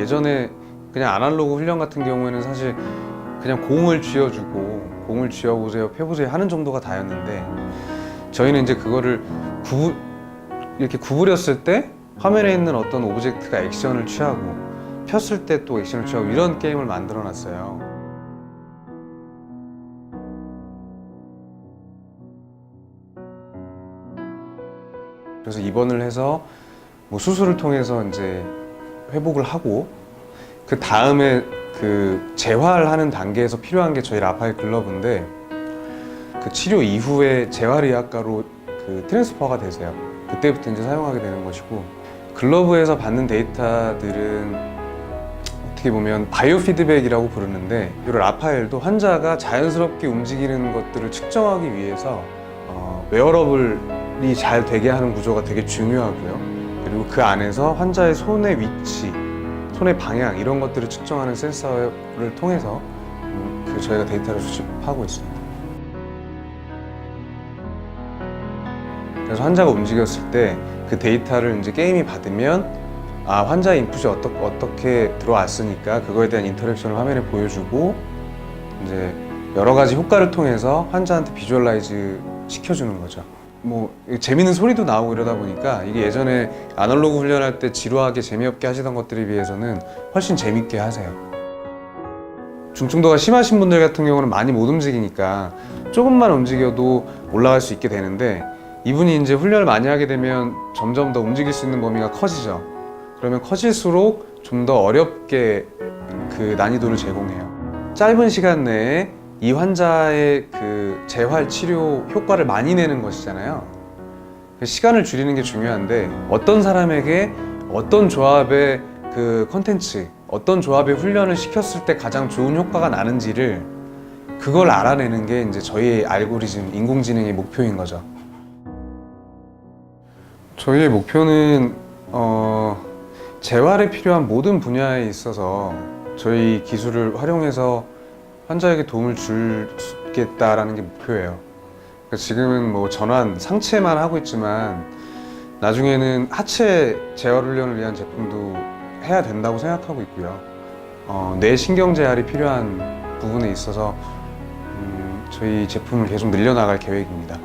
예전에 그냥 아날로그 훈련 같은 경우에는 사실 그냥 공을 쥐어주고 공을 쥐어보세요, 펴보세요 하는 정도가 다였는데 저희는 이제 그거를 구, 이렇게 구부렸을 때 화면에 있는 어떤 오브젝트가 액션을 취하고 폈을 때 또 액션을 취하고 이런 게임을 만들어 놨어요. 그래서 입원을 해서 뭐 수술을 통해서 이제 회복을 하고 그 다음에 그 재활 하는 단계에서 필요한 게 저희 라파엘 글러브인데 그 치료 이후에 재활의학과로 그 트랜스퍼가 되세요. 그때부터 이제 사용하게 되는 것이고 글러브에서 받는 데이터들은 어떻게 보면 바이오 피드백이라고 부르는데 이 라파엘도 환자가 자연스럽게 움직이는 것들을 측정하기 위해서 어, 웨어러블이 잘 되게 하는 구조가 되게 중요하고요. 그리고 그 안에서 환자의 손의 위치, 손의 방향 이런 것들을 측정하는 센서를 통해서 음, 그 저희가 데이터를 수집하고 있습니다. 그래서 환자가 움직였을 때 그 데이터를 이제 게임이 받으면 아 환자의 인풋이 어떠, 어떻게 들어왔으니까 그거에 대한 인터랙션을 화면에 보여주고 이제 여러 가지 효과를 통해서 환자한테 비주얼라이즈 시켜주는 거죠. 뭐 재밌는 소리도 나오고 이러다 보니까 이게 예전에 아날로그 훈련할 때 지루하게 재미없게 하시던 것들에 비해서는 훨씬 재밌게 하세요. 중증도가 심하신 분들 같은 경우는 많이 못 움직이니까 조금만 움직여도 올라갈 수 있게 되는데 이분이 이제 훈련을 많이 하게 되면 점점 더 움직일 수 있는 범위가 커지죠. 그러면 커질수록 좀 더 어렵게 그 난이도를 제공해요. 짧은 시간 내에 이 환자의 그 재활 치료 효과를 많이 내는 것이잖아요. 그 시간을 줄이는 게 중요한데 어떤 사람에게 어떤 조합의 그 컨텐츠, 어떤 조합의 훈련을 시켰을 때 가장 좋은 효과가 나는지를 그걸 알아내는 게 이제 저희의 알고리즘, 인공지능의 목표인 거죠. 저희의 목표는 어, 재활에 필요한 모든 분야에 있어서 저희 기술을 활용해서 환자에게 도움을 주겠다라는 게 목표예요. 그러니까 지금은 뭐 전환, 상체만 하고 있지만 나중에는 하체 재활 훈련을 위한 제품도 해야 된다고 생각하고 있고요. 어, 뇌 신경 재활이 필요한 부분에 있어서 음, 저희 제품을 계속 늘려나갈 계획입니다.